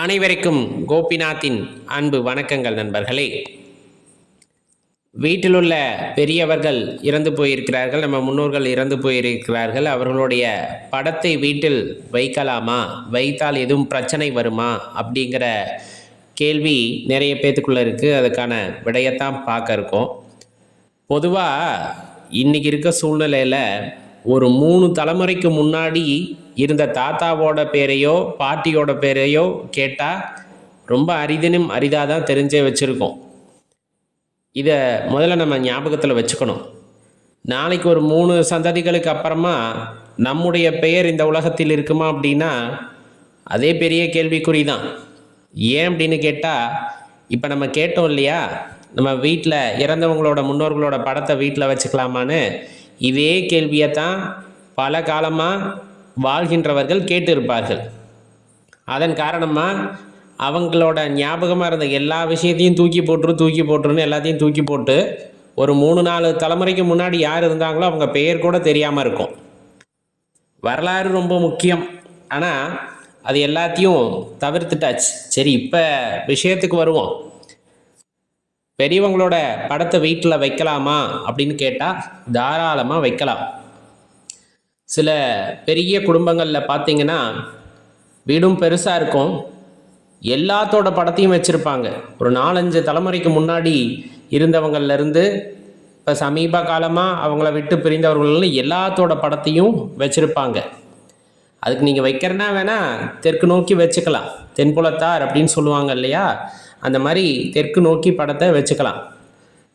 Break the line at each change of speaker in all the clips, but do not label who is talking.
அனைவருக்கும் கோபிநாத்தின் அன்பு வணக்கங்கள் நண்பர்களே. வீட்டிலுள்ள பெரியவர்கள் இறந்து போயிருக்கிறார்கள். நம்ம முன்னோர்கள் இறந்து போயிருக்கிறார்கள். அவர்களுடைய படத்தை வீட்டில் வைக்கலாமா? வைத்தால் எதுவும் பிரச்சனை வருமா? அப்படிங்கிற கேள்வி நிறைய பேத்துக்குள்ளே இருக்குது அதுக்கான விடையத்தான் பார்க்க இருக்கோம். பொதுவாக இன்றைக்கி இருக்க சூழ்நிலையில் ஒரு மூணு தலைமுறைக்கு முன்னாடி இருந்த தாத்தாவோட பேரையோ பாட்டியோட பேரையோ கேட்டால் ரொம்ப அரிதினும் அரிதாக தான் தெரிஞ்சே வச்சுருக்கோம். இதை முதல்ல நம்ம ஞாபகத்தில் வச்சுக்கணும். நாளைக்கு ஒரு மூணு சந்ததிகளுக்கு அப்புறமா நம்முடைய பெயர் இந்த உலகத்தில் இருக்குமா அப்படின்னா அதே பெரிய கேள்விக்குறி தான் ஏன் அப்படின்னு கேட்டால் இப்போ நம்ம கேட்டோம் இல்லையா? நம்ம வீட்டில் இறந்தவங்களோட முன்னோர்களோட படத்தை வீட்டில் வச்சுக்கலாமான்னு இதே கேள்வியை தான் பல காலமாக வாழ்கின்றவர்கள் கேட்டு இருப்பார்கள் அதன் காரணமாக அவங்களோட ஞாபகமாக இருந்த எல்லா விஷயத்தையும் தூக்கி போட்டுரு தூக்கி போட்டுருன்னு எல்லாத்தையும் தூக்கி போட்டு ஒரு மூணு நாலு தலைமுறைக்கு முன்னாடி யார் இருந்தாங்களோ அவங்க பெயர் கூட தெரியாமல் இருக்கும். வரலாறு ரொம்ப முக்கியம். ஆனால் அது எல்லாத்தையும் தவிர்த்துட்டாச்சு. சரி இப்போ விஷயத்துக்கு வருவோம். பெரியவங்களோட படத்தை வீட்டில் வைக்கலாமா அப்படின்னு கேட்டால் தாராளமாக வைக்கலாம். சில பெரிய குடும்பங்களில் பார்த்தீங்கன்னா வீடும் பெருசாக இருக்கும். எல்லாத்தோட படத்தையும் வச்சுருப்பாங்க. ஒரு நாலஞ்சு தலைமுறைக்கு முன்னாடி இருந்தவங்கள்லேருந்து இப்போ சமீப காலமாக அவங்கள விட்டு பிரிந்தவர்கள் எல்லாத்தோட படத்தையும் வச்சுருப்பாங்க. அதுக்கு நீங்கள் வைக்கிறனா வேணால் தெற்கு நோக்கி வச்சுக்கலாம். தென்புலத்தார் அப்படின்னு சொல்லுவாங்க இல்லையா? அந்த மாதிரி தெற்கு நோக்கி படத்தை வச்சுக்கலாம்.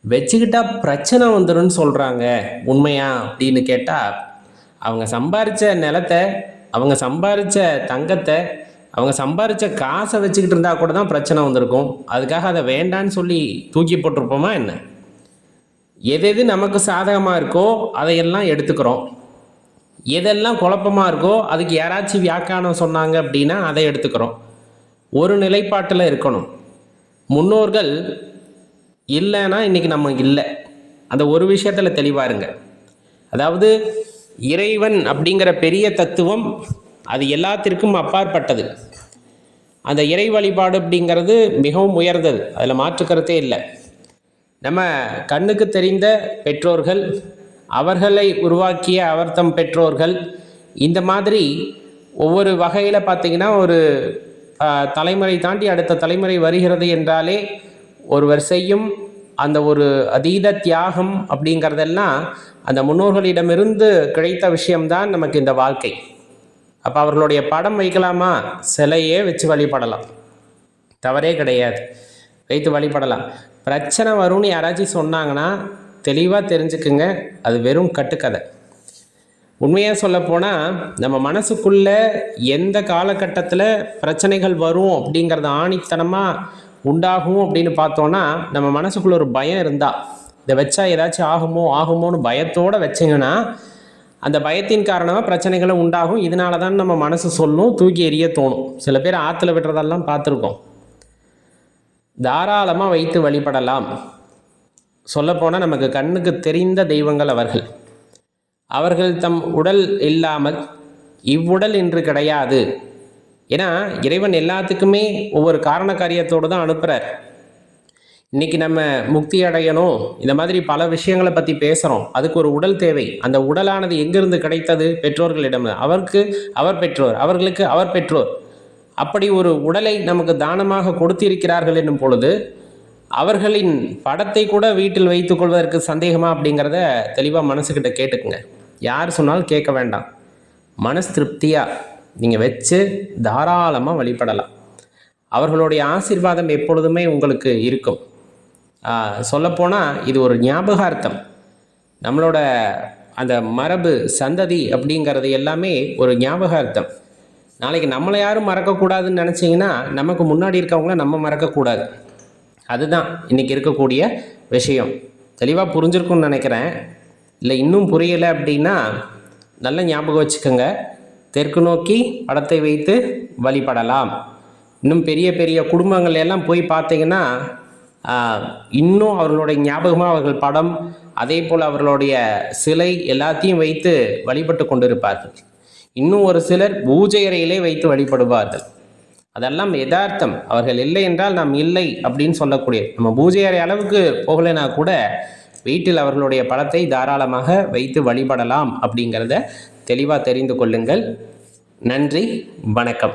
வச்சுக்கிட்டா பிரச்சனை வந்துடும்னு சொல்கிறாங்க உண்மையா? அப்படின்னு கேட்டால் அவங்க சம்பாரித்த நிலத்தை அவங்க சம்பாரித்த தங்கத்தை அவங்க சம்பாரித்த காசை வச்சுக்கிட்டு இருந்தால் கூட தான் பிரச்சனை வந்திருக்கும். அதுக்காக அதை வேண்டான்னு சொல்லி தூக்கி போட்டிருப்போமா என்ன? எது எது நமக்கு சாதகமாக இருக்கோ அதையெல்லாம் எடுத்துக்கிறோம். எதெல்லாம் குழப்பமாக இருக்கோ அதுக்கு யாராச்சும் வியாக்கியானம் சொன்னாங்க அப்படின்னா அதை எடுத்துக்கிறோம். ஒரு நிலைப்பாட்டில் இருக்கணும். முன்னோர்கள் இல்லைன்னா இன்றைக்கி நம்ம இல்லை. அந்த ஒரு விஷயத்தில் தெளிவாக இருங்க. அதாவது இறைவன் அப்படிங்கிற பெரிய தத்துவம் அது எல்லாத்திற்கும் அப்பாற்பட்டது. அந்த இறை வழிபாடு அப்படிங்கிறது மிகவும் உயர்ந்தது. அதில் மாற்றுக்கிறதே இல்லை. நம்ம கண்ணுக்கு தெரிந்த பெற்றோர்கள் அவர்களை உருவாக்கிய அவர்தம் பெற்றோர்கள் இந்த மாதிரி ஒவ்வொரு வகையில் பார்த்திங்கன்னா ஒரு தலைமுறை தாண்டி அடுத்த தலைமுறை வருகிறது என்றாலே ஒருவர் செய்யும் அந்த ஒரு அதீத தியாகம் அப்படிங்கிறதெல்லாம் அந்த முன்னோர்களிடமிருந்து கிடைத்த விஷயம்தான் நமக்கு இந்த வாழ்க்கை. அப்போ அவர்களுடைய படம் வைக்கலாமா? சிலையே வச்சு வழிபடலாம். தவறே கிடையாது. வைத்து வழிபடலாம். பிரச்சனை வரும்னு யாராச்சும் சொன்னாங்கன்னா தெளிவாக தெரிஞ்சுக்குங்க. அது வெறும் கட்டுக்கதை. உண்மையாக சொல்லப்போனால் நம்ம மனசுக்குள்ள எந்த காலகட்டத்தில் பிரச்சனைகள் வரும் அப்படிங்கிறத ஆணித்தனமாக உண்டாகும் அப்படின்னு பார்த்தோன்னா நம்ம மனசுக்குள்ள ஒரு பயம் இருந்தால் இதை வச்சா ஏதாச்சும் ஆகுமோ ஆகுமோன்னு பயத்தோடு வச்சிங்கன்னா அந்த பயத்தின் காரணமாக பிரச்சனைகளும் உண்டாகும். இதனால தான் நம்ம மனசு சொல்லும் தூக்கி எறிய தோணும். சில பேர் ஆற்றுல விடுறதெல்லாம் பார்த்துருக்கோம். தாராளமாக வைத்து வழிபடலாம். சொல்லப்போனால் நமக்கு கண்ணுக்கு தெரிந்த தெய்வங்கள் அவர்கள். அவர்கள் தம் உடல் இல்லாமல் இவ்வுடல் இன்று கிடையாது. ஏன்னா இறைவன் எல்லாத்துக்குமே ஒவ்வொரு காரண காரியத்தோடு தான் அனுப்புகிறார் இன்னைக்கு நம்ம முக்தி அடையணும் இந்த மாதிரி பல விஷயங்களை பற்றி பேசுகிறோம் அதுக்கு ஒரு உடல் தேவை. அந்த உடலானது எங்கிருந்து கிடைத்தது? பெற்றோர்களிடம். அவருக்கு அவர் பெற்றோர் அவர்களுக்கு அவர் பெற்றோர். அப்படி ஒரு உடலை நமக்கு தானமாக கொடுத்திருக்கிறார்கள் என்னும் பொழுது அவர்களின் படத்தை கூட வீட்டில் வைத்துக்கொள்வதற்கு சந்தேகமா அப்படிங்கிறத தெளிவாக மனசுக்கிட்ட கேட்டுக்குங்க. யார் சொன்னாலும் கேட்க வேண்டாம். மனசு திருப்தியாக நீங்கள் வச்சு தாராளமாக வழிபடலாம். அவர்களுடைய ஆசீர்வாதம் எப்பொழுதுமே உங்களுக்கு இருக்கும். சொல்லப்போனால் இது ஒரு ஞாபகார்த்தம். நம்மளோட அந்த மரபு சந்ததி அப்படிங்கிறது எல்லாமே ஒரு ஞாபகார்த்தம். நாளைக்கு நம்மளை யாரும் மறக்கக்கூடாதுன்னு நினச்சிங்கன்னா நமக்கு முன்னாடி இருக்கவங்கள நம்ம மறக்கக்கூடாது. அதுதான் இன்றைக்கி இருக்கக்கூடிய விஷயம். தெளிவாக புரிஞ்சிருக்கும்னு நினைக்கிறேன். இல்லை இன்னும் புரியலை அப்படின்னா நல்ல ஞாபகம் வச்சுக்கோங்க. தெற்கு நோக்கி படத்தை வைத்து வழிபடலாம். இன்னும் பெரிய பெரிய குடும்பங்கள் எல்லாம் போய் பார்த்தீங்கன்னா இன்னும் அவர்களுடைய ஞாபகமாக அவர்கள் படம் அதே போல் அவர்களுடைய சிலை எல்லாத்தையும் வைத்து வழிபட்டு கொண்டிருப்பார்கள். இன்னும் ஒரு சிலர் பூஜை அறையிலே வைத்து வழிபடுவார்கள். அதெல்லாம் யதார்த்தம். அவர்கள் இல்லை என்றால் நாம் இல்லை அப்படின்னு சொல்லக்கூடிய நம்ம பூஜை அறை அளவுக்கு போகலைனா கூட வீட்டில் அவர்களுடைய படத்தை தாராளமாக வைத்து வழிபடலாம் அப்படிங்கிறத தெளிவாக தெரிந்து கொள்ளுங்கள். நன்றி வணக்கம்.